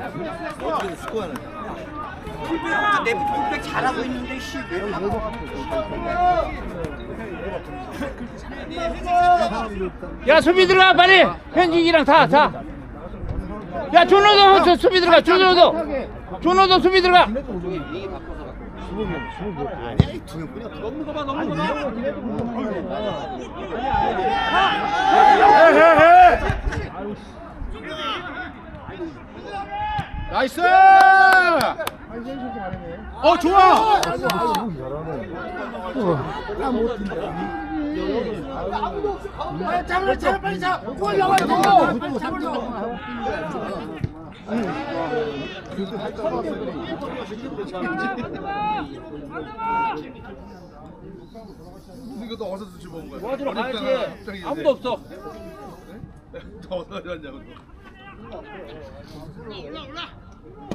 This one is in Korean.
어떻게 스코어는? 내 풀백 잘하고 있는데 씨. 왜 야 수비 들어가 빨리 현진이랑 다다 야 준호도 저 수비 들어가 준호도 준호도 수비 들어가 아니야, 두 명뿐이야. 넘는 거봐, 넘는 거봐. 나이스! 어 좋아! 잡을 잡을 빨리 잡. 골 나와야 돼. 잡을 이것도 어디서 집어온 거야? 도와주러. 가야지 아무도 없어 더 어디서 왔냐고. 看我了我了